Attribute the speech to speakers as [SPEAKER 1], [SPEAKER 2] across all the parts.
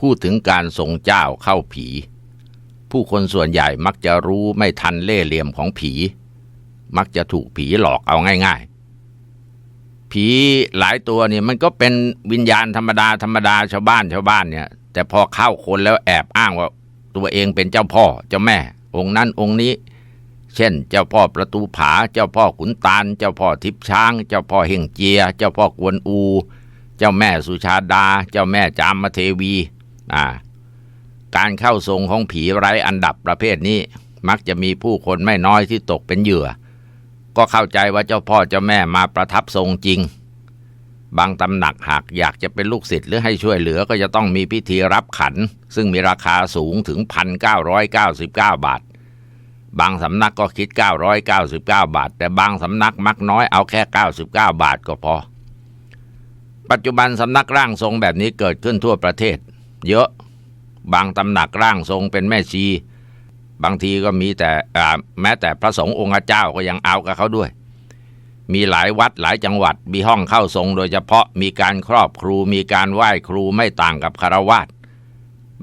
[SPEAKER 1] พูดถึงการทรงเจ้าเข้าผี ผู้คนส่วนใหญ่มักจะรู้ไม่ทันเล่เหลี่ยมของผี มักจะถูกผีหลอกเอาง่ายๆ ผีหลายตัวเนี่ยมันก็เป็นวิญญาณธรรมดาธรรมดาชาวบ้านชาวบ้านเนี่ย แต่พอเข้าคนแล้วแอบอ้างว่าตัวเองเป็นเจ้าพ่อเจ้าแม่ องค์นั้นองค์นี้ เช่น เจ้าพ่อประตูผา เจ้าพ่อขุนตาล เจ้าพ่อทิพช้าง เจ้าพ่อเฮงเจีย เจ้าพ่อกวนอู เจ้าแม่สุชาดา เจ้าแม่จามเทวี อ่า การเข้าทรงของผีไร้อันดับประเภทนี้ มักจะมีผู้คนไม่น้อยที่ตกเป็นเหยื่อ ก็เข้าใจว่าเจ้าพ่อเจ้าแม่มาประทับทรงจริง บางตำหนักหากอยากจะเป็นลูกศิษย์หรือให้ช่วยเหลือก็จะต้องมีพิธีรับขัน ซึ่งมีราคาสูงถึง 1,999 บาทบางสำนักก็คิด 999 บาท แต่บางสำนักมักน้อยเอาแค่ 99 บาทก็พอ ปัจจุบันสำนักร่างทรงแบบนี้เกิดขึ้นทั่วประเทศ เยอะ บางตำหนักร่างทรงเป็นแม่ชี บางทีก็มีแต่แม้แต่พระสงฆ์องค์เจ้าก็ยังเอากับเขาด้วย มีหลายวัดหลายจังหวัด มีห้องเข้าทรงโดยเฉพาะมีการครอบครูมีการไหว้ครูไม่ต่างกับคารวาส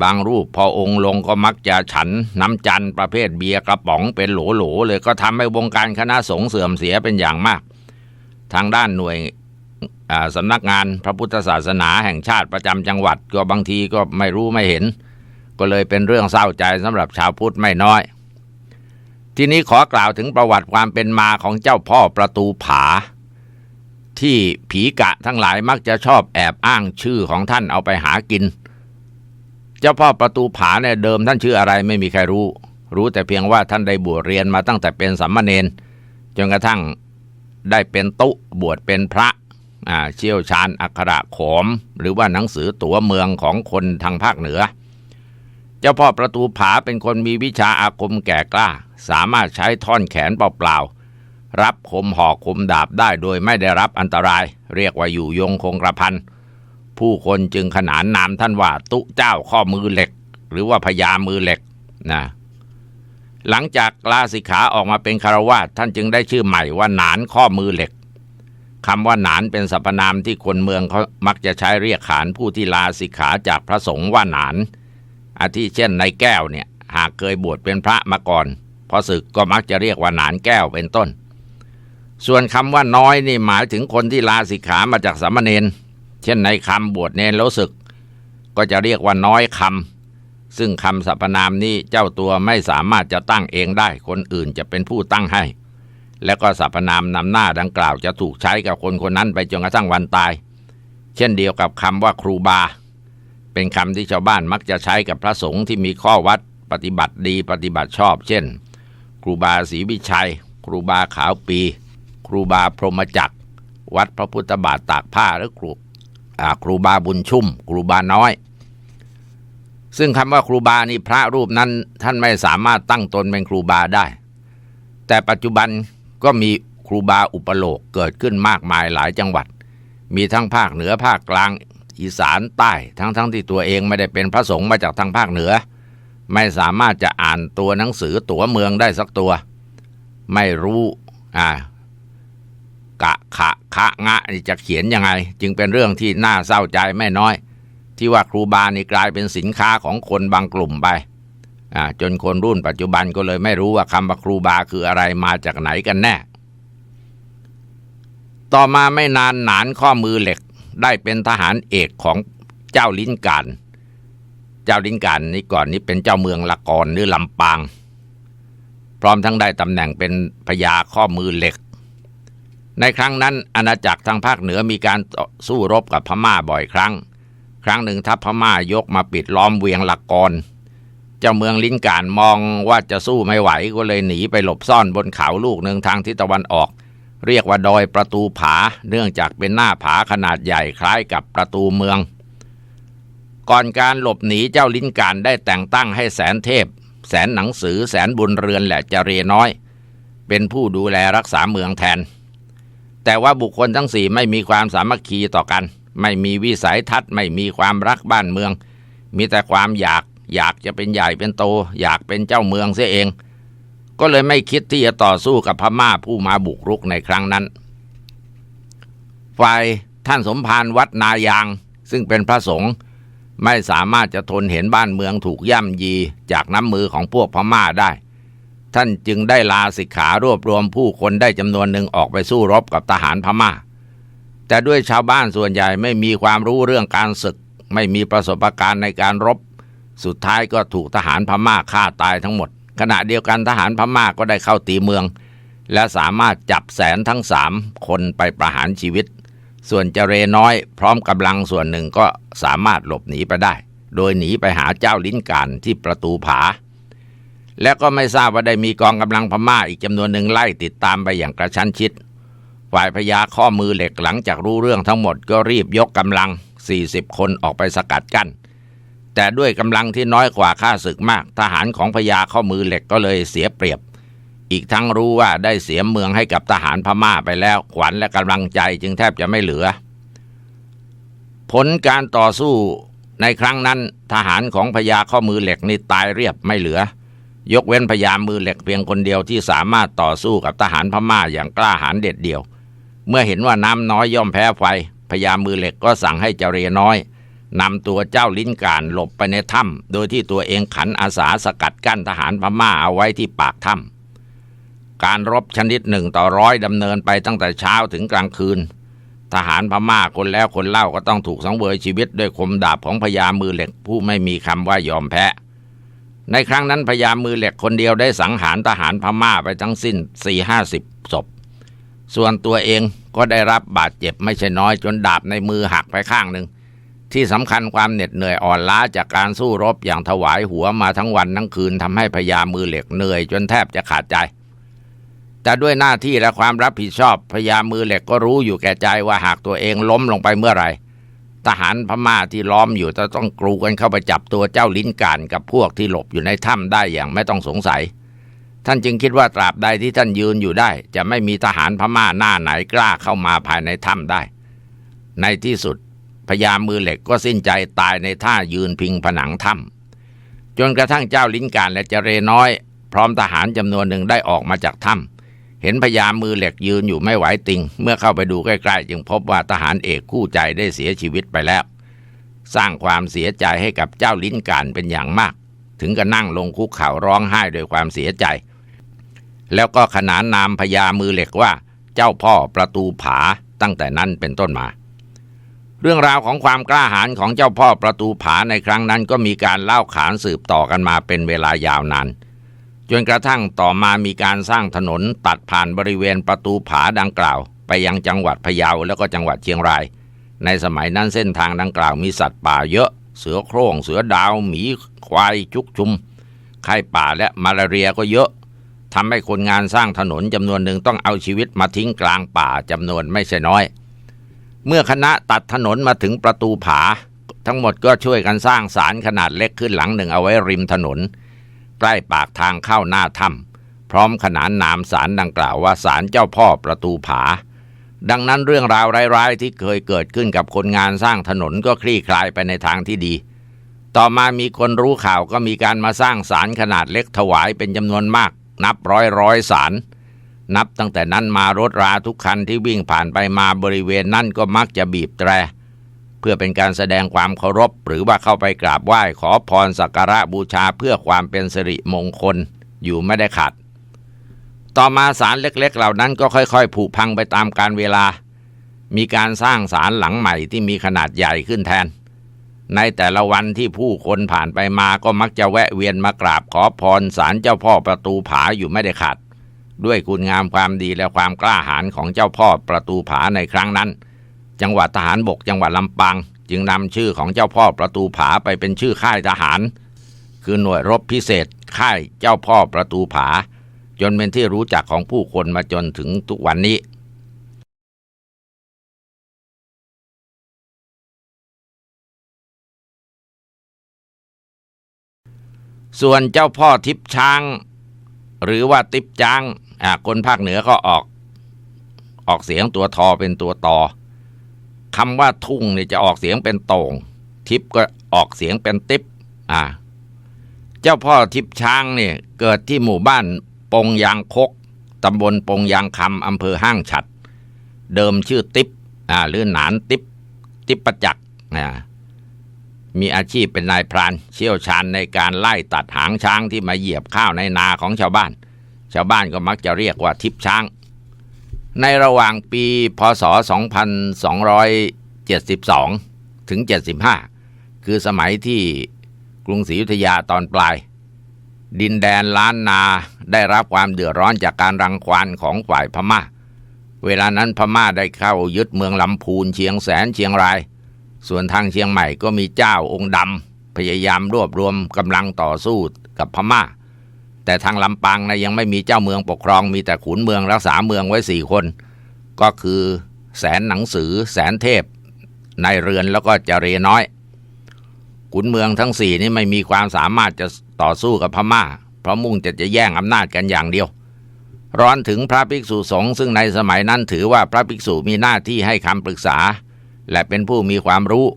[SPEAKER 1] บางรูปพอองค์ลงก็มักจะฉันน้ำจันประเภทเบียร์กระป๋องเป็นโหลๆเลยก็ทำให้วงการคณะสงฆ์เสื่อมเสียเป็นอย่างมาก ทางด้านหน่วย สำนักงานพระพุทธศาสนาแห่งชาติประจำจังหวัด ก็บางทีก็ไม่รู้ไม่เห็น ก็เลยเป็นเรื่องเศร้าใจสำหรับชาวพุทธไม่น้อย ทีนี้ขอกล่าวถึงประวัติความเป็นมาของเจ้าพ่อประตูผา ที่ผีกะทั้งหลายมักจะชอบแอบอ้างชื่อของท่านเอาไปหากิน เจ้าพ่อประตูผาเนี่ยเดิมท่านชื่ออะไรไม่มีใครรู้ รู้แต่เพียงว่าท่านได้บวชเรียนมาตั้งแต่เป็นสัมมาเนนจนกระทั่งได้เป็นตุบวชเป็นพระ เชี่ยวชาญอักขระขม หรือว่าหนังสือตัวเมืองของคนทางภาคเหนือ เจ้าพ่อประตูผาเป็นคนมีวิชาอาคมแก่กล้า สามารถใช้ท่อนแขนเปล่าๆรับคมหอกคมดาบได้โดยไม่ได้รับอันตราย เรียกว่าอยู่ยงคงกระพันผู้คนจึงขนานนามท่านว่าตุเจ้าข้อมือเหล็ก หรือว่าพญามือเหล็กนะหลังจากลาสิกขาออกมาเป็นคารวาสท่านจึงได้ชื่อใหม่ว่าหนานข้อมือเหล็ก คำว่าหนานเป็นสรรพนามที่คนเมืองเขามักจะใช้เรียกขานผู้ที่ลาสิกขาจากพระสงฆ์ว่าหนาน อาทิเช่นในแก้วเนี่ย หากเคยบวชเป็นพระมาก่อนพอศึกก็มักจะเรียกว่าหนานแก้วเป็นต้น ส่วนคำว่าน้อยนี่หมายถึงคนที่ลาสิกขามาจากสามเณรเช่นในคำบวชเนรแล้วศึก ก็จะเรียกว่าน้อยคำซึ่งคำสรรพนามนี้เจ้าตัวไม่สามารถจะตั้งเองได้ คนอื่นจะเป็นผู้ตั้งให้ แล้วก็สรรพนามนำหน้าดังกล่าวจะถูกใช้กับคนคนนั้นไปจนกระทั่งวันตาย เช่นเดียวกับคำว่าครูบา เป็นคำที่ชาวบ้านมักจะใช้กับพระสงฆ์ที่มีข้อวัดปฏิบัติดีปฏิบัติชอบ เช่น ครูบาศรีวิชัย ครูบาขาวปี ครูบาพรหมจักร วัดพระพุทธบาทตากผ้าหรือครูครูบาบุญชุ่ม ครูบาน้อย ซึ่งคำว่าครูบานี่พระรูปนั้นท่านไม่สามารถตั้งตนเป็นครูบาได้ แต่ปัจจุบัน ก็มีครูบาอุปโลกเกิดขึ้นมากมายหลายจังหวัด มีทั้งภาคเหนือภาคกลางอีสานใต้ ทั้งทั้งที่ตัวเองไม่ได้เป็นพระสงฆ์มาจากทางภาคเหนือ ไม่สามารถจะอ่านตัวหนังสือตัวเมืองได้สักตัว ไม่รู้อ่ากะขะคะงะจะเขียนยังไง จึงเป็นเรื่องที่น่าเศร้าใจไม่น้อย ที่ว่าครูบานี่กลายเป็นสินค้าของคนบางกลุ่มไป จนคนรุ่นปัจจุบันก็เลยไม่รู้ว่าคำว่าครูบาคืออะไรมาจากไหนกันแน่ ต่อมาไม่นานหนานข้อมือเหล็กได้เป็นทหารเอกของเจ้าลิ้นการเจ้าลิ้นการนี่ก่อนนี้เป็นเจ้าเมืองละกรหรือลำปาง พร้อมทั้งได้ตำแหน่งเป็นพญาข้อมือเหล็ก ในครั้งนั้นอาณาจักรทางภาคเหนือมีการสู้รบกับพม่าบ่อยครั้ง ครั้งหนึ่งทัพพม่ายกมาปิดล้อมเวียงละกร เจ้าเมืองลิ้นการมองว่าจะสู้ไม่ไหวก็เลยหนีไปหลบซ่อนบนเขาลูกหนึ่งทางทิศตะวันออก เรียกว่าดอยประตูผา เนื่องจากเป็นหน้าผาขนาดใหญ่คล้ายกับประตูเมือง ก่อนการหลบหนีเจ้าลิ้นการได้แต่งตั้งให้แสนเทพ แสนหนังสือแสนบุญเรือนและจเรน้อย เป็นผู้ดูแลรักษาเมืองแทน แต่ว่าบุคคลทั้งสี่ไม่มีความสามัคคีต่อกัน ไม่มีวิสัยทัศน์ไม่มีความรักบ้านเมือง มีแต่ความอยาก อยากจะเป็นใหญ่เป็นโต อยากเป็นเจ้าเมืองเสียเอง ก็เลยไม่คิดที่จะต่อสู้กับพม่าผู้มาบุกรุกในครั้งนั้น ฝ่ายท่านสมภารวัดนายาง ซึ่งเป็นพระสงฆ์ไม่สามารถจะทนเห็นบ้านเมืองถูกย่ำยีจากน้ำมือของพวกพม่าได้ ท่านจึงได้ลาสิกขารวบรวมผู้คนได้จำนวนหนึ่งออกไปสู้รบกับทหารพม่า แต่ด้วยชาวบ้านส่วนใหญ่ไม่มีความรู้เรื่องการศึก ไม่มีประสบการณ์ในการรบ สุดท้ายก็ถูกทหารพม่าฆ่าตายทั้งหมด ขณะเดียวกันทหารพม่าก็ได้เข้าตีเมือง และสามารถจับแสนทั้งสามคนไปประหารชีวิต ส่วนเจเรน้อย พร้อมกำลังส่วนหนึ่งก็สามารถหลบหนีไปได้ โดยหนีไปหาเจ้าลิ้นการที่ประตูผา และก็ไม่ทราบว่าได้มีกองกำลังพม่าอีกจำนวนหนึ่งไล่ติดตามไปอย่างกระชั้นชิด ฝ่ายพญาข้อมือเหล็กหลังจากรู้เรื่องทั้งหมดก็รีบยกกำลัง 40 คนออกไปสกัดกั้น แต่ด้วยกำลังที่น้อยกว่าข้าศึกมาก ทหารของพญาข้อมือเหล็กก็เลยเสียเปรียบ อีกทั้งรู้ว่าได้เสียเมืองให้กับทหารพม่าไปแล้ว ขวัญและกำลังใจจึงแทบจะไม่เหลือ ผลการต่อสู้ในครั้งนั้น ทหารของพญาข้อมือเหล็กนี่ตายเรียบไม่เหลือ ยกเว้นพญามือเหล็กเพียงคนเดียวที่สามารถต่อสู้กับทหารพม่าอย่างกล้าหาญเด็ดเดี่ยว เมื่อเห็นว่าน้ำน้อยย่อมแพ้ไฟพญามือเหล็กก็สั่งให้เจเรน้อย นำตัวเจ้าลิ้นการหลบไปในถ้ำโดยที่ตัวเองขันอาสาสกัดกั้นทหารพม่าเอาไว้ที่ปากถ้ำการรบชนิดหนึ่งต่อร้อยดำเนินไปตั้งแต่เช้าถึงกลางคืน ทหารพม่าคนแล้วคนเล่าก็ต้องถูกสังเวยชีวิตด้วยคมดาบของพญามือเหล็กผู้ไม่มีคำว่ายอมแพ้ในครั้งนั้นพญามือเหล็กคนเดียวได้สังหารทหารพม่าไปทั้งสิ้นสี่ห้าสิบศพ ส่วนตัวเองก็ได้รับบาดเจ็บไม่ใช่น้อยจนดาบในมือหักไปข้างหนึ่ง ที่สำคัญความเหน็ดเหนื่อยอ่อนล้าจากการสู้รบอย่างถวายหัวมาทั้งวันทั้งคืนทำให้พญามือเหล็กเหนื่อยจนแทบจะขาดใจ แต่ด้วยหน้าที่และความรับผิดชอบพญามือเหล็กก็รู้อยู่แก่ใจว่าหากตัวเองล้มลงไปเมื่อไหร่ทหารพม่าที่ล้อมอยู่จะต้องกรูกันเข้าไปจับตัวเจ้าลิ้นการกับพวกที่หลบอยู่ในถ้ำได้อย่างไม่ต้องสงสัย ท่านจึงคิดว่าตราบใดที่ท่านยืนอยู่ได้ จะไม่มีทหารพม่าหน้าไหนกล้าเข้ามาภายในถ้ำได้ ในที่สุด พญามือเหล็กก็สิ้นใจตายในท่ายืนพิงผนังถ้ำจนกระทั่งเจ้าลิ้นการและเจเรน้อย พร้อมทหารจำนวนหนึ่งได้ออกมาจากถ้ำเห็นพญามือเหล็กยืนอยู่ไม่ไหวติง เมื่อเข้าไปดูใกล้ๆ จึงพบว่าทหารเอกคู่ใจได้เสียชีวิตไปแล้ว สร้างความเสียใจให้กับเจ้าลิ้นการเป็นอย่างมาก ถึงกับนั่งลงคุกเข่าร้องไห้ด้วยความเสียใจ แล้วก็ขนานนามพญามือเหล็กว่า เจ้าพ่อประตูผาตั้งแต่นั้นเป็นต้นมา รื่องราวของความกล้าหาญของเจ้าพ่อประตูผาในครั้งนั้นก็มีการเล่าขานสืบต่อกันมาเป็นเวลายาวนานจนกระทั่งต่อมามีการสร้างถนนตัดผ่านบริเวณประตูผาดังกล่าว ไปยังจังหวัดพะเยาแล้วก็จังหวัดเชียงราย ในสมัยนั้นเส้นทางดังกล่าวมีสัตว์ป่าเยอะ เสือโคร่งเสือดาวหมีควายชุกชุมไข้ป่าและมาลาเรียก็เยอะทำให้คนงานสร้างถนนจำนวนหนึ่งต้องเอาชีวิตมาทิ้งกลางป่าจำนวนไม่ใช่น้อย เมื่อคณะตัดถนนมาถึงประตูผา ทั้งหมดก็ช่วยกันสร้างศาลขนาดเล็กขึ้นหลังหนึ่งเอาไว้ริมถนน ใกล้ปากทางเข้าหน้าถ้ำพร้อมขนานนามศาลดังกล่าวว่าศาลเจ้าพ่อประตูผา ดังนั้นเรื่องราวร้ายๆที่เคยเกิดขึ้นกับคนงานสร้างถนนก็คลี่คลายไปในทางที่ดี ต่อมามีคนรู้ข่าวก็มีการมาสร้างศาลขนาดเล็กถวายเป็นจำนวนมาก นับร้อยร้อยศาล นับตั้งแต่นั้นมารถราทุกคันที่วิ่งผ่านไปมาบริเวณนั้นก็มักจะบีบแตร เพื่อเป็นการแสดงความเคารพ หรือว่าเข้าไปกราบไหว้ขอพรสักการะบูชาเพื่อความเป็นสิริมงคลอยู่ไม่ได้ขาดต่อมาศาลเล็ก ๆ เหล่านั้นก็ค่อยๆ ผุพังไปตามกาลเวลา มีการสร้างศาลหลังใหม่ที่มีขนาดใหญ่ขึ้นแทน ในแต่ละวันที่ผู้คนผ่านไปมาก็มักจะแวะเวียนมากราบขอพรศาลเจ้าพ่อประตูผาอยู่ไม่ได้ขาด ด้วยคุณงามความดีและความกล้าหาญของเจ้าพ่อประตูผาในครั้งนั้น จังหวัดทหารบกจังหวัดลำปางจึงนำชื่อของเจ้าพ่อประตูผาไปเป็นชื่อค่ายทหาร คือหน่วยรบพิเศษค่ายเจ้าพ่อประตูผา จนเป็นที่รู้จักของผู้คนมาจนถึงทุกวันนี้ส่วนเจ้าพ่อทิพช้าง หรือว่าติบจาง อ่าคนภาคเหนือก็ออก ออกเสียงตัวทอเป็นตัวตอคำว่าทุ่งเนี่ยจะออกเสียงเป็นโต่ง ทิพก็ออกเสียงเป็นติบอ่า เจ้าพ่อทิพช้างเนี่ยเกิดที่หมู่บ้านปงยางคกตำบลปงยางคำอำเภอห้างฉัด เดิมชื่อติบอ่าหรือหนานติบติบประจักษ์อ่ามีอาชีพเป็นนายพราน เชี่ยวชาญในการไล่ตัดหางช้างที่มาเหยียบข้าวในนาของชาวบ้าน ชาวบ้านก็มักจะเรียกว่าทิพช้าง ในระหว่างปีพศ 2272 ถึง 75 คือสมัยที่กรุงศรีอยุธยาตอนปลาย ดินแดนล้านนาได้รับความเดือดร้อนจากการรังควานของฝ่ายพม่า เวลานั้นพม่าได้เข้ายึดเมืองลำพูนเชียงแสนเชียงราย ส่วนทางเชียงใหม่ก็มีเจ้าองค์ดำพยายามรวบรวมกำลังต่อสู้กับพม่า แต่ทางลำปางนะยังไม่มีเจ้าเมืองปกครอง มีแต่ขุนเมืองรักษาเมืองไว้สี่คน ก็คือแสนหนังสือแสนเทพนายเรือนแล้วก็เจเรน้อย ขุนเมืองทั้งสี่นี้ไม่มีความสามารถจะต่อสู้กับพม่า เพราะมุ่งจะจะแย่งอำนาจกันอย่างเดียว ร้อนถึงพระภิกษุสงฆ์ซึ่งในสมัยนั้นถือว่าพระภิกษุมีหน้าที่ให้คำปรึกษา และเป็นผู้มีความรู้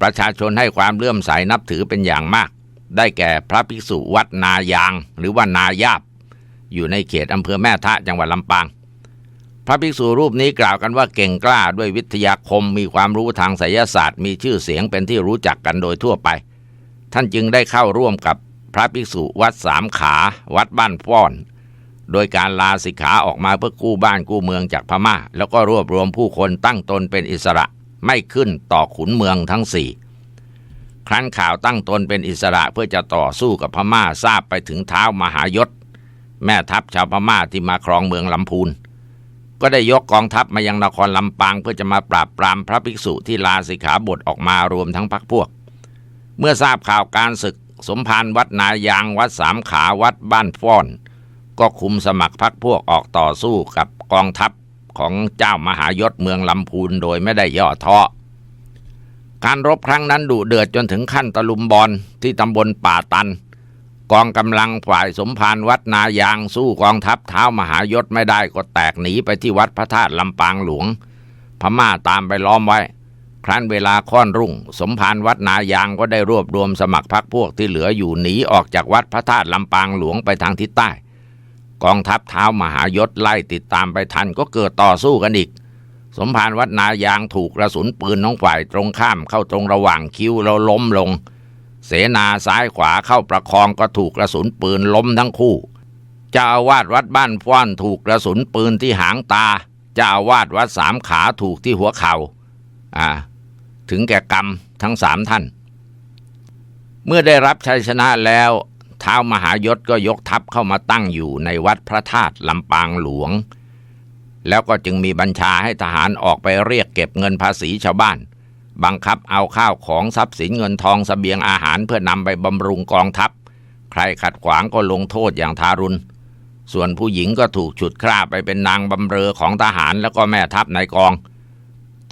[SPEAKER 1] ประชาชนให้ความเลื่อมใสนับถือเป็นอย่างมาก ได้แก่พระภิกษุวัดนายางหรือว่านายาบ อยู่ในเขตอำเภอแม่ทะจังหวัดลำปาง พระภิกษุรูปนี้กล่าวกันว่าเก่งกล้าด้วยวิทยาคมมีความรู้ทางไสยศาสตร์ มีชื่อเสียงเป็นที่รู้จักกันโดยทั่วไป ท่านจึงได้เข้าร่วมกับพระภิกษุวัดสามขา วัดบ้านฟ้อน โดยการลาสิกขาออกมาเพื่อกู้บ้านกู้เมืองจากพม่า แล้วก็รวบรวมผู้คนตั้งตนเป็นอิสระไม่ขึ้นต่อขุนเมืองทั้งสี่ ครั้นข่าวตั้งตนเป็นอิสระเพื่อจะต่อสู้กับพม่าทราบไปถึงเท้ามหายศ แม่ทัพชาวพม่าที่มาครองเมืองลำพูน ก็ได้ยกกองทัพมายังนครลำปางเพื่อจะมาปราบปรามพระภิกษุที่ลาสิกขาบทออกมารวมทั้งพักพวก เมื่อทราบข่าวการศึก สมภารวัดนายางวัดสามขาวัดบ้านฟ้อน ก็คุมสมัครพักพวกออกต่อสู้กับกองทัพของเจ้ามหายศเมืองลำพูนโดยไม่ได้ย่อท้อ การรบครั้งนั้นดุเดือดจนถึงขั้นตะลุมบอลที่ตำบลป่าตัน กองกำลังฝ่ายสมภารวัดนายางสู้กองทัพเท้ามหายศไม่ได้ก็แตกหนีไปที่วัดพระธาตุลำปางหลวง พม่าตามไปล้อมไว้ ครั้นเวลาค่อนรุ่ง สมภารวัดนายางก็ได้รวบรวมสมัครพรรคพวกที่เหลืออยู่หนีออกจากวัดพระธาตุลำปางหลวงไปทางทิศใต้ กองทัพเท้ามหายศไล่ติดตามไปทันก็เกิดต่อสู้กันอีก สมภารวัดนายางถูกกระสุนปืนน้องฝ่ายตรงข้ามเข้าตรงระหว่างคิ้วแล้วล้มลง เสนาซ้ายขวาเข้าประคองก็ถูกกระสุนปืนล้มทั้งคู่เจ้าวาสวัดบ้านฟ้อนถูกกระสุนปืนที่หางตาเจ้าวาสวัดสามขาถูกที่หัวเขา่าอ่า ถึงแก่กรรมทั้งสามท่าน เมื่อได้รับชัยชนะแล้วเท้ามหายศก็ยกทัพเข้ามาตั้งอยู่ในวัดพระธาตุลำปางหลวง แล้วก็จึงมีบัญชาให้ทหารออกไปเรียกเก็บเงินภาษีชาวบ้าน บังคับเอาข้าวของทรัพย์สินเงินทองสเสบียงอาหารเพื่อนำไปบำรุงกองทัพ ใครขัดขวางก็ลงโทษอย่างทารุณ ส่วนผู้หญิงก็ถูกฉุดคร่าไปเป็นนางบำเรอของทหารแล้วก็แม่ทัพในกอง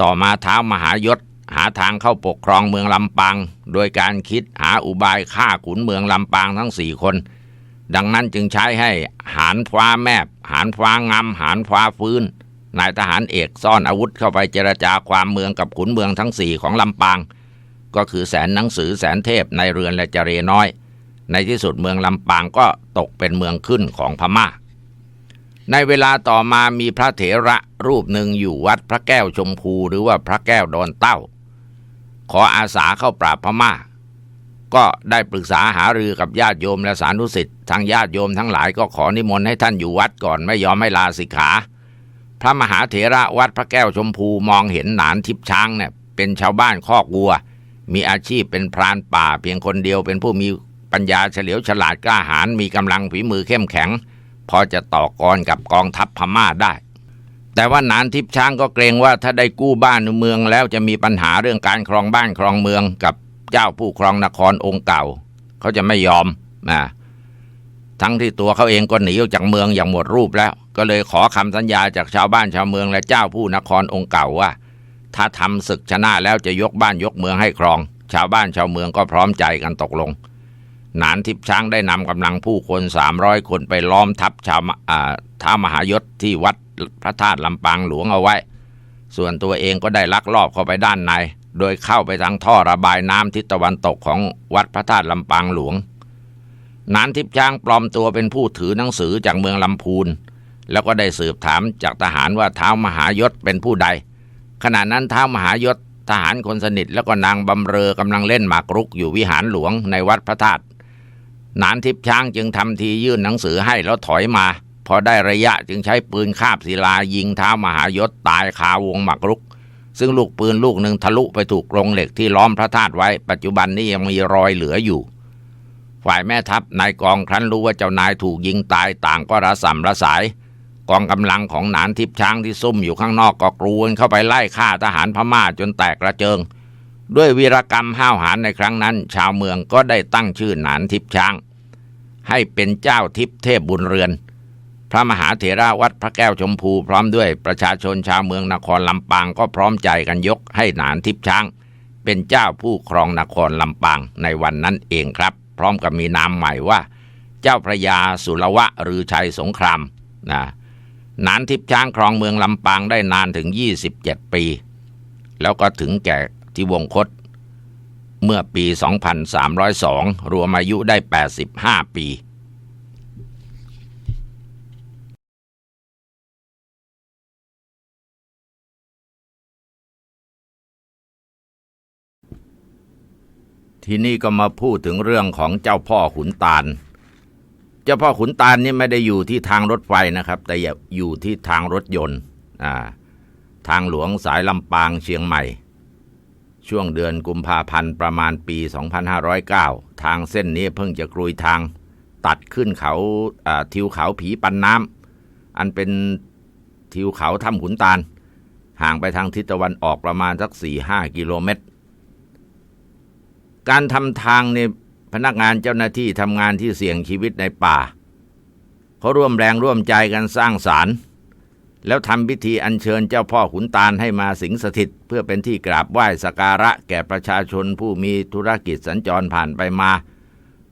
[SPEAKER 1] ต่อมาเท้ามหายศหาทางเข้าปกครองเมืองลำปาง โดยการคิดหาอุบายฆ่าขุนเมืองลำปางทั้งสี่คน ดังนั้นจึงใช้ให้หารฟ้าแมบ หารฟ้างำหารฟ้าฟื้น นายทหารเอกซ่อนอาวุธเข้าไปเจรจาความเมืองกับขุนเมืองทั้งสี่ของลำปาง ก็คือแสนหนังสือแสนเทพในเรือนและเจเรน้อย ในที่สุดเมืองลำปางก็ตกเป็นเมืองขึ้นของพม่า ในเวลาต่อมามีพระเถระรูปหนึ่งอยู่วัดพระแก้วชมพูหรือว่าพระแก้วดอนเต้า ขออาสาเข้าปราบพม่า ก็ได้ปรึกษาหารือกับญาติโยมและสานุสิทธิ์ทางญาติโยมทั้งหลายก็ขอนิมนต์ให้ท่านอยู่วัดก่อนไม่ยอมให้ลาสิกขา พระมหาเถระวัดพระแก้วชมพูมองเห็นหนานทิพช้างเนี่ยเป็นชาวบ้านคอกวัว มีอาชีพเป็นพรานป่า เพียงคนเดียวเป็นผู้มีปัญญาเฉลียวฉลาดกล้าหาญมีกำลังฝีมือเข้มแข็ง พอจะต่อกรกับกองทัพพม่าได้ แต่ว่านานทิพช้างก็เกรงว่าถ้าได้กู้บ้านเมืองแล้วจะมีปัญหาเรื่องการครองบ้านครองเมืองกับ จ้าผู้ครองนครองค์เก่า เขาจะไม่ยอมนะทั้งที่ตัวเขาเองก็หนีออกจากเมืองอย่างหมดรูปแล้ว ก็เลยขอคำสัญญาจากชาวบ้านชาวเมืองและเจ้าผู้นครองค์เก่าว่า ถ้าทำศึกชนะแล้วจะยกบ้านยกเมืองให้ครอง ชาวบ้านชาวเมืองก็พร้อมใจกันตกลง หนานทิพช้างได้นำกำลังผู้คนสามร้อยคนไปล้อมทัพชาวท้ามหายศที่วัดพระธาตุลำปางหลวงเอาไว้ ส่วนตัวเองก็ได้ลักลอบเข้าไปด้านใน โดยเข้าไปทางท่อระบายน้ำทิศตะวันตกของวัดพระธาตุลำปางหลวง นานทิพย์ช้างปลอมตัวเป็นผู้ถือหนังสือจากเมืองลำพูน แล้วก็ได้สืบถามจากทหารว่าเท้ามหายศเป็นผู้ใด ขณะนั้นเท้ามหายศทหารคนสนิทแล้วก็นางบำเรอกำลังเล่นหมากรุกอยู่วิหารหลวงในวัดพระธาตุนานทิพย์ช้างจึงทำทียื่นหนังสือให้แล้วถอยมา พอได้ระยะจึงใช้ปืนคาบศิลายิงเท้ามหายศตายคาวงหมากรุก ซึ่งลูกปืนลูกหนึ่งทะลุไปถูกกรงเหล็กที่ล้อมพระธาตุไว้ ปัจจุบันนี้ยังมีรอยเหลืออยู่ ฝ่ายแม่ทัพนายกองครั้นรู้ว่าเจ้านายถูกยิงตายต่างก็ระสำระสาย กองกำลังของหนานทิพช้างที่ซุ่มอยู่ข้างนอกก็กรูนเข้าไปไล่ฆ่าทหารพม่าจนแตกกระเจิง ด้วยวีรกรรมห้าวหาญในครั้งนั้น ชาวเมืองก็ได้ตั้งชื่อหนานทิพช้าง ให้เป็นเจ้าทิพเทพบุญเรือน พระมหาเถระวัดพระแก้วชมพูพร้อมด้วยประชาชนชาวเมืองนครลำปางก็พร้อมใจกันยกให้หนานทิพช้าง เป็นเจ้าผู้ครองนครลำปางในวันนั้นเองครับ พร้อมกับมีนามใหม่ว่า เจ้าพระยาสุรวะหรือชัยสงครามนะนานทิพช้างครองเมืองลำปางได้นานถึง 27 ปี แล้วก็ถึงแก่ที่วงคตเมื่อปี 2302 รวมอายุได้ 85 ปี ทีนี้ก็มาพูดถึงเรื่องของเจ้าพ่อขุนตาล เจ้าพ่อขุนตาลนี่ไม่ได้อยู่ที่ทางรถไฟนะครับ แต่อยู่ที่ทางรถยนต์อ่าทางหลวงสายลำปางเชียงใหม่ ช่วงเดือนกุมภาพันธ์ประมาณปี 2509 ทางเส้นนี้เพิ่งจะกรุยทาง ตัดขึ้นเขาทิวเขาผีปันน้ำอันเป็นทิวเขาถ้ำขุนตาล ห่างไปทางทิศตะวันออกประมาณสัก 4-5 กิโลเมตร การทำทางในยพนักงานเจ้าหน้าที่ทำงานที่เสี่ยงชีวิตในป่าเขาร่วมแรงร่วมใจกันสร้างศาลแล้วทำพิธีอัญเชิญเจ้าพ่อขุนตาลให้มาสิงสถิต เพื่อเป็นที่กราบไหว้สักการะแก่ประชาชนผู้มีธุรกิจสัญจรผ่านไปมา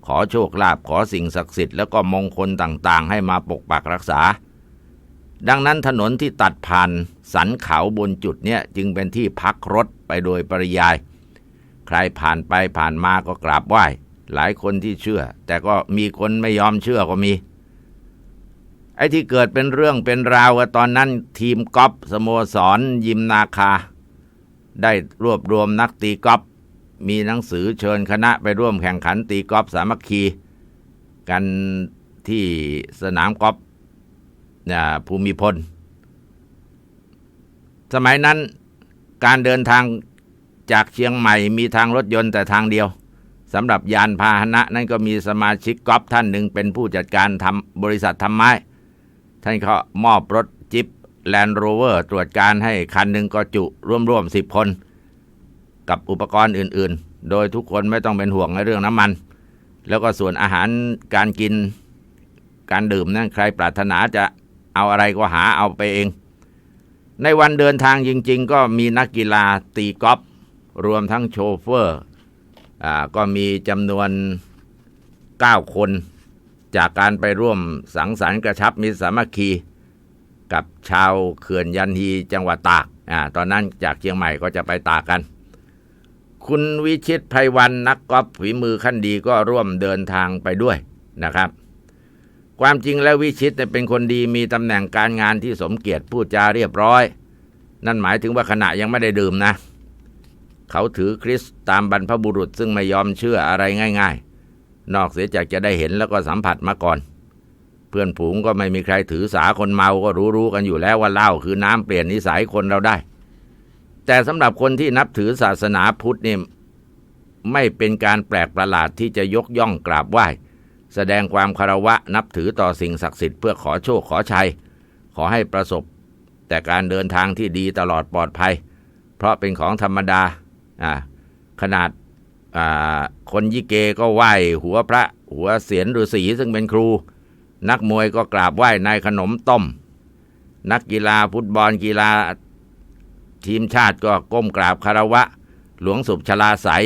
[SPEAKER 1] ขอโชคลาภขอสิ่งศักดิ์สิทธิ์แล้วก็มงคลต่างๆ ให้มาปกปักรักษา ดังนั้นถนนที่ตัดผ่านสันเขาบนจุดเนี้ยจึงเป็นที่พักรถไปโดยปริยาย ใครผ่านไปผ่านมาก็กราบไหว้ หลายคนที่เชื่อ แต่ก็มีคนไม่ยอมเชื่อก็มี ไอ้ที่เกิดเป็นเรื่องเป็นราวก็ตอนนั้น ทีมกอล์ฟสโมสร ยิมนาคา ได้รวบรวมนักตีกอล์ฟมีหนังสือเชิญคณะไปร่วมแข่งขันตีกอล์ฟสามัคคี กันที่สนามกอล์ฟภูมิพล สมัยนั้นการเดินทาง จากเชียงใหม่มีทางรถยนต์แต่ทางเดียวสำหรับยานพาหนะนั้นก็มีสมาชิกกอล์ฟท่านหนึ่งเป็นผู้จัดการทำบริษัททำไม้ ท่านก็มอบรถจิปแลนด์โรเวอร์ตรวจการให้คันหนึ่งก็จุร่วมๆสิบคน กับอุปกรณ์อื่นๆ โดยทุกคนไม่ต้องเป็นห่วงในเรื่องน้ำมัน แล้วก็ส่วนอาหารการกินการดื่มนั้นใครปรารถนาจะเอาอะไรก็หาเอาไปเอง ในวันเดินทางจริง ๆ ก็มีนักกีฬาตีกอล์ฟ รวมทั้งโชเฟอร์อ่าก็มีจำนวน 9 คน จากการไปร่วมสังสรรค์กระชับมิตรสามัคคี กับชาวเขื่อนยันฮีจังหวัดตากอ่าตอนนั้นจากเชียงใหม่ก็จะไปตากกัน คุณวิชิตไพวันนักกอล์ฟฝีมือขั้นดีก็ร่วมเดินทางไปด้วยนะครับ ความจริงแล้ววิชิตเนี่ยเป็นคนดีมีตำแหน่งการงานที่สมเกียรติพูดจาเรียบร้อย นั่นหมายถึงว่าขณะยังไม่ได้ดื่มนะ เขาถือคริสต์ตามบรรพบุรุษซึ่งไม่ยอมเชื่ออะไรง่าย ๆ นอกเสียจากจะได้เห็นแล้วก็สัมผัสมาก่อน เพื่อนผูงก็ไม่มีใครถือสาคนเมาก็รู้ๆกันอยู่แล้วว่าเหล้าคือน้ำเปลี่ยนนิสัยคนเราได้ แต่สำหรับคนที่นับถือศาสนาพุทธนี่ไม่เป็นการแปลกประหลาดที่จะยกย่องกราบไหว้ แสดงความคารวะนับถือต่อสิ่งศักดิ์สิทธิ์เพื่อขอโชคขอชัย ขอให้ประสบ แต่การเดินทางที่ดีตลอดปลอดภัย เพราะเป็นของธรรมดา อ่าขนาดอ่าคนยิเกก็ไหว้หัวพระหัวเสียนฤาษีซึ่งเป็นครู นักมวยก็กราบไหว้นายขนมต้ม นักกีฬาฟุตบอลกีฬาทีมชาติก็ก้มกราบคารวะ หลวงสุบชลาใสย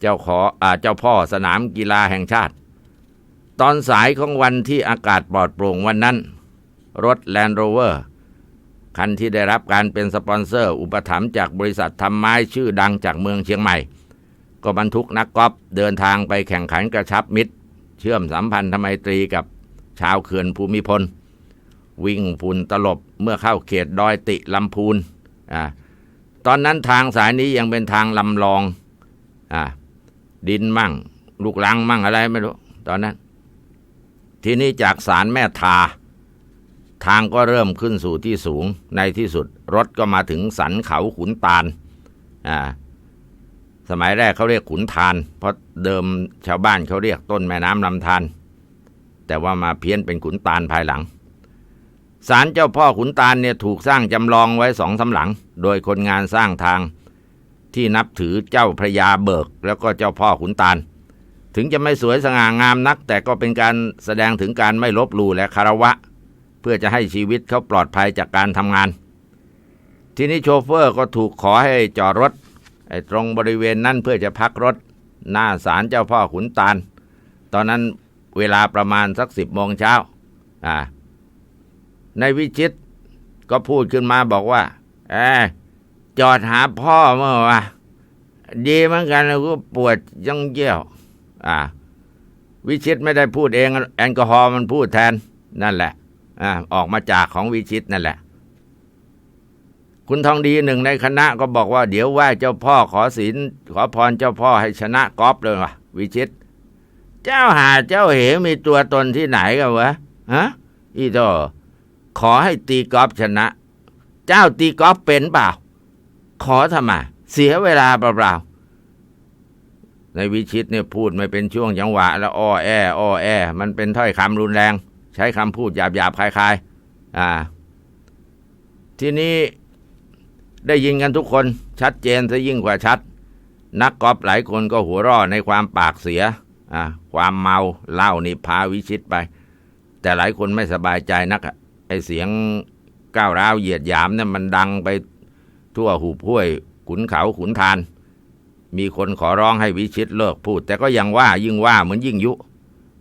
[SPEAKER 1] เจ้าขออเจ้าพ่อสนามกีฬาแห่งชาติ ตอนสายของวันที่อากาศปลอดโปร่งวันนั้น รถ Land Rover คันที่ได้รับการเป็นสปอนเซอร์ อุปถัมภ์จากบริษัททำไม้ชื่อดังจากเมืองเชียงใหม่ ก็บรรทุกนักกอล์ฟเดินทางไปแข่งขันกระชับมิตร เชื่อมสัมพันธไมตรีกับชาวเขื่อนภูมิพล วิ่งฝุ่นตลบเมื่อเข้าเขตดอยติลำพูนอ่าตอนนั้นทางสายนี้ยังเป็นทางลำลองอ่าดินมั่ง ลูกลังมั่งอะไรไม่รู้ ตอนนั้น ทีนี้จากสารแม่ทา ทางก็เริ่มขึ้นสู่ที่สูง ในที่สุดรถก็มาถึงสันเขาขุนตาลอ่าสมัยแรกเขาเรียกขุนทาน เพราะเดิมชาวบ้านเขาเรียกต้นแม่น้ำลำธารแต่ว่ามาเพี้ยนเป็นขุนตาลภายหลังศาลเจ้าพ่อขุนตาลเนี่ยถูกสร้างจำลองไว้สองสาหลัง โดยคนงานสร้างทางที่นับถือเจ้าพระยาเบิก แล้วก็เจ้าพ่อขุนตาล ถึงจะไม่สวยสง่างามนัก แต่ก็เป็นการแสดงถึงการไม่ลบลู่และคารวะ พื่อจะให้ชีวิตเขาปลอดภัยจากการทำงาน ทีนี้โชเฟอร์ก็ถูกขอให้จอดรถไอ้ตรงบริเวณนั้นเพื่อจะพักรถ หน้าศาลเจ้าพ่อขุนตาล ตอนนั้นเวลาประมาณสักสิบโมงเช้าอ่าในวิชิตก็พูดขึ้นมาบอกว่าเออจอดหาพ่อเมื่อวะดีเหมือนกันแล้วก็ปวดยังเยี่ยว อ่า วิชิตไม่ได้พูดเอง แอลกอฮอล์มันพูดแทน นั่นแหละ อ่าออกมาจากของวิชิตนั่นแหละ คุณทองดีหนึ่งในคณะก็บอกว่า เดี๋ยวไหว้เจ้าพ่อขอศีลขอพรเจ้าพ่อให้ชนะกอล์ฟเลยวะวิชิต เจ้าหาเจ้าเหมีตัวตนที่ไหนกันวะฮะอีโตขอให้ตีกอล์ฟชนะ เจ้าตีกอล์ฟเป็นเปล่า ขอทำไมเสียเวลาเปล่าๆในวิชิตเนี่ยพูดไม่เป็นช่วงจังหวะ แล้วอ้อแออ้อแอ มันเป็นถ้อยคำรุนแรง ใช้คำพูดหยาบๆคลายๆอ่า ทีนี้ได้ยินกันทุกคนชัดเจนซะยิ่งกว่าชัด นักกอล์ฟหลายคนก็หัวร่อในความปากเสียอ่าความเมาเหล้านี่พาวิชิตไป แต่หลายคนไม่สบายใจนักอะไอเสียงก้าวร้าวเหยียดหยามเนี่ยมันดังไปทั่วหูห้วย ขุนเขาขุนทาน มีคนขอร้องให้วิชิตเลิกพูด แต่ก็ยังว่ายิ่งว่าเหมือนยิ่งยุ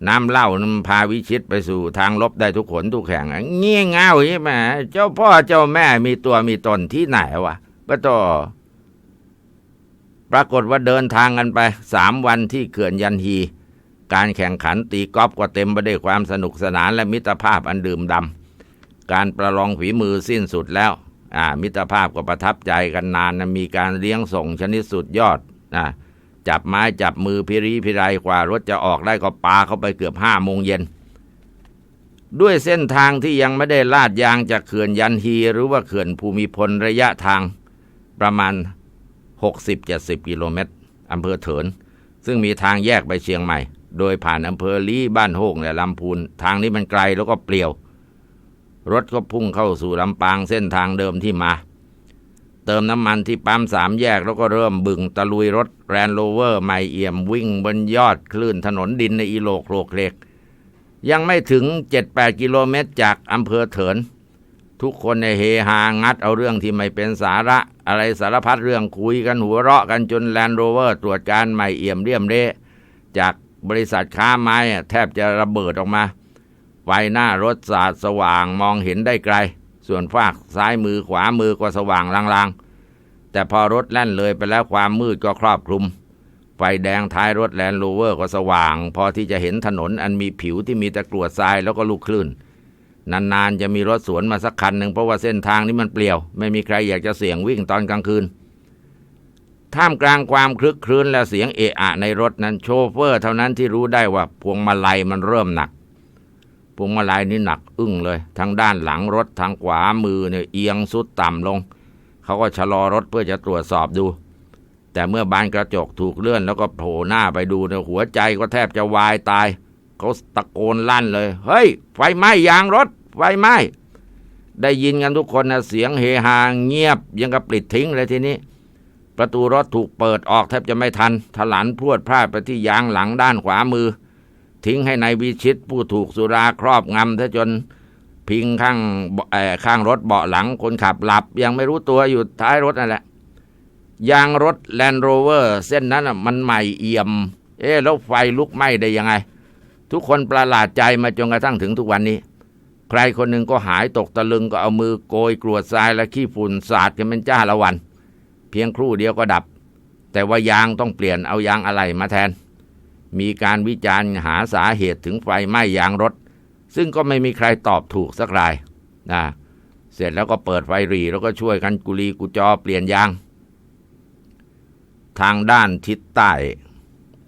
[SPEAKER 1] น้ำเหล้ามันพาวิชิตไปสู่ทางลบได้ทุกขนทุกแห่งเงี้ยเงาใช่ไหมเจ้าพ่อเจ้าแม่มีตัวมีตนที่ไหนวะปะโตปรากฏว่าเดินทางกันไปสามวันที่เขื่อนยันฮี การแข่งขันตีกอล์ฟก็เต็มไปด้วยความสนุกสนานและมิตรภาพอันดื่มดำการประลองฝีมือสิ้นสุดแล้วอ่ามิตรภาพก็ประทับใจกันนานนะมีการเลี้ยงส่งชนิดสุดยอดนะ จับไม้จับมือพิรีพิไรกว่ารถจะออกได้ก็ปาเข้าไปเกือบห้าโมงเย็น ด้วยเส้นทางที่ยังไม่ได้ลาดยางจากเขื่อนยันฮีหรือว่าเขื่อนภูมิพลระยะทางประมาณ 60-70 กิโลเมตรอำเภอเถิน ซึ่งมีทางแยกไปเชียงใหม่ โดยผ่านอำเภอลี้บ้านโฮงและลำพูน ทางนี้มันไกลแล้วก็เปลี่ยว รถก็พุ่งเข้าสู่ลำปางเส้นทางเดิมที่มา เติมน้ำมันที่ปั๊มสามแยกแล้วก็เริ่มบึงตะลุยรถแรนโรเวอร์ไม่เอี่ยมวิ่งบนยอดคลื่นถนนดินในอีโลกโครกเล็ก ยังไม่ถึง 7-8 กิโลเมตรจากอำเภอเถิน ทุกคนในเฮฮางัดเอาเรื่องที่ไม่เป็นสาระ อะไรสารพัดเรื่องคุยกันหัวเราะกันจนแลนด์โรเวอร์ตรวจการไม่เอี่ยมเรียมเละจากบริษัทค้าไม้แทบจะระเบิดออกมาไฟหน้ารถสาดสว่างมองเห็นได้ไกล ส่วนฝากซ้ายมือขวามือก็สว่างลางๆ แต่พอรถแล่นเลยไปแล้วความมืดก็ครอบคลุม ไฟแดงท้ายรถแลนด์โรเวอร์ก็สว่าง พอที่จะเห็นถนนอันมีผิวที่มีตะกรวดทรายแล้วก็ลูกคลื่น นานๆจะมีรถสวนมาสักคันหนึ่งเพราะว่าเส้นทางนี้มันเปลี่ยว ไม่มีใครอยากจะเสี่ยงวิ่งตอนกลางคืนท่ามกลางความคลึกครื้นและเสียงเอะอะในรถนั้นโชเฟอร์เท่านั้นที่รู้ได้ว่าพวงมาลัยมันเริ่มหนัก พวงมาลัยนี่หนักอึ้งเลยทางด้านหลังรถทางขวามือเนี่ยเอียงสุดต่ำลง เขาก็ชะลอรถเพื่อจะตรวจสอบดู แต่เมื่อบานกระจกถูกเลื่อนแล้วก็โผล่หน้าไปดูเนี่ยหัวใจก็แทบจะวายตาย เขาตะโกนลั่นเลย เฮ้ย ไฟไหม้ยางรถ ไฟไหม้ ได้ยินกันทุกคนนะเสียงเฮฮาเงียบยังกับปิดทิ้งเลยทีนี้ ประตูรถถูกเปิดออกแทบจะไม่ทัน ถลันพรวดพลาดไปที่ยางหลังด้านขวามือ ทิ้งให้ในายวิชิตผู้ถูกสุราครอบงำซะจนพิงข้างข้างรถเบาะหลังคนขับหลับ ยังไม่รู้ตัวอยู่ท้ายรถนั่นแหละ ยางรถแลนด์โรเวอร์เส้นนั้นมันใหม่เอี่ยม เอ๊ะแล้วไฟลุกไหม้ได้ยังไง ทุกคนประหลาดใจมาจนกระทั่งถึงทุกวันนี้ ใครคนหนึ่งก็หายตกตะลึงก็เอามือโกยกรวดทรายและขี้ฝุ่นสาดกันเป็นจ้าละวัน เพียงครู่เดียวก็ดับ แต่ว่ายางต้องเปลี่ยนเอายางอะไหล่มาแทน มีการวิจารณ์หาสาเหตุถึงไฟไหม้ยางรถ ซึ่งก็ไม่มีใครตอบถูกสักรายนะเสร็จแล้วก็เปิดไฟรีแล้วก็ช่วยกันกุลีกุจอเปลี่ยนยาง ทางด้านทิศใต้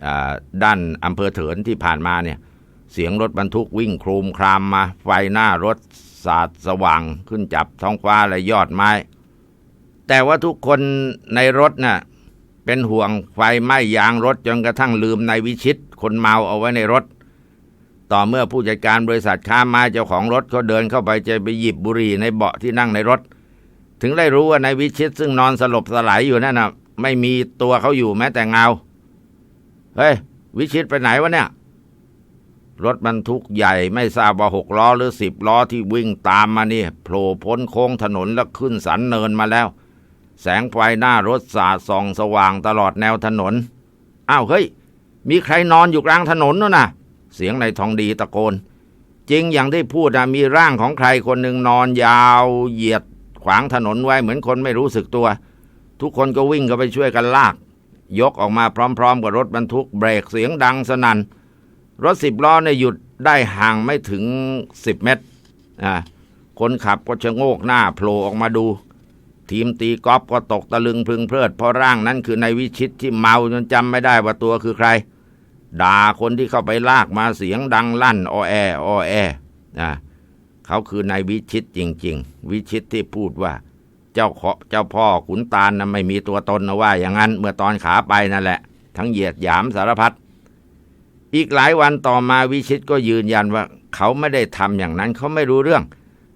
[SPEAKER 1] อ่าด้านอำเภอเถินที่ผ่านมาเนี่ย เสียงรถบรรทุกวิ่งโครมครามมา ไฟหน้ารถสาดสว่างขึ้นจับท้องฟ้าและยอดไม้ แต่ว่าทุกคนในรถน่ะ เป็นห่วงไฟไหม้ยางรถจนกระทั่งลืมนายวิชิต คนเมาเอาไว้ในรถ ต่อเมื่อผู้จัดการบริษัทค้าไม้เจ้าของรถเขาเดินเข้าไปจะไปหยิบบุหรี่ในเบาะที่นั่งในรถ ถึงได้รู้ว่านายวิชิต ซึ่งนอนสลบสลายอยู่นั่นน่ะไม่มีตัวเขาอยู่แม้แต่เงา เฮ้ย วิชิตไปไหนวะเนี่ย รถบรรทุกใหญ่ไม่ทราบว่าหกล้อหรือสิบล้อที่วิ่งตามมานี่โผล่พ้นโค้งถนนแล้วขึ้นสันเนินมาแล้ว แสงไฟหน้ารถสาดส่องสว่างตลอดแนวถนน อ้าวเฮ้ย มีใครนอนอยู่กลางถนนนู่นน่ะ เสียงในทองดีตะโกน จริงอย่างที่พูดนะมีร่างของใครคนหนึ่งนอนยาวเหยียดขวางถนนไว้เหมือนคนไม่รู้สึกตัว ทุกคนก็วิ่งเข้าไปช่วยกันลาก ยกออกมาพร้อม ๆ กับรถบรรทุกเบรกเสียงดังสนั่น รถสิบล้อเนี่ยหยุดได้ห่างไม่ถึงสิบเมตรอ่าคนขับก็ชะโงกหน้าโผล่ออกมาดู ทีมตีกอล์ฟก็ตกตะลึงพึงเพลิด เพราะร่างนั้นคือนายวิชิตที่เมาจนจำไม่ได้ว่าตัวคือใคร ด่าคนที่เข้าไปลากมาเสียงดังลั่นออแอออแอนะเขาคือนายวิชิตจริง ๆ วิชิตที่พูดว่า เจ้าขอเจ้าพ่อขุนตาลนะไม่มีตัวตนนะว่า อย่างนั้นเมื่อตอนขาไปนั่นแหละ ทั้งเหยียดหยามสารพัดอีกหลายวันต่อมาวิชิตก็ยืนยันว่า เขาไม่ได้ทำอย่างนั้นเขาไม่รู้เรื่อง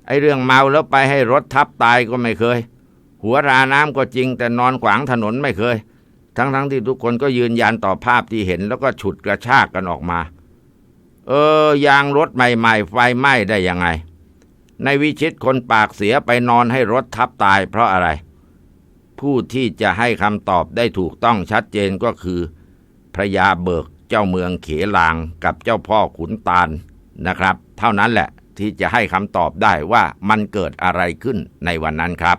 [SPEAKER 1] ไอ้เรื่องเมาแล้วไปให้รถทับตายก็ไม่เคย หัวราน้ำก็จริง แต่นอนขวางถนนไม่เคย ทั้งๆทที่ทุกคนก็ยืนยันต่อภาพที่เห็นแล้วก็ฉุดกระชากกันออกมา เออ ยางรถใหม่ๆ ไฟไหม้ได้ยังไง ในวิชิตคนปากเสียไปนอนให้รถทับตายเพราะอะไร ผู้ที่จะให้คำตอบได้ถูกต้องชัดเจนก็คือ พระยาเบิกเจ้าเมืองเขลางกับเจ้าพ่อขุนตาลนะครับ เท่านั้นแหละที่จะให้คำตอบได้ว่ามันเกิดอะไรขึ้นในวันนั้นครับ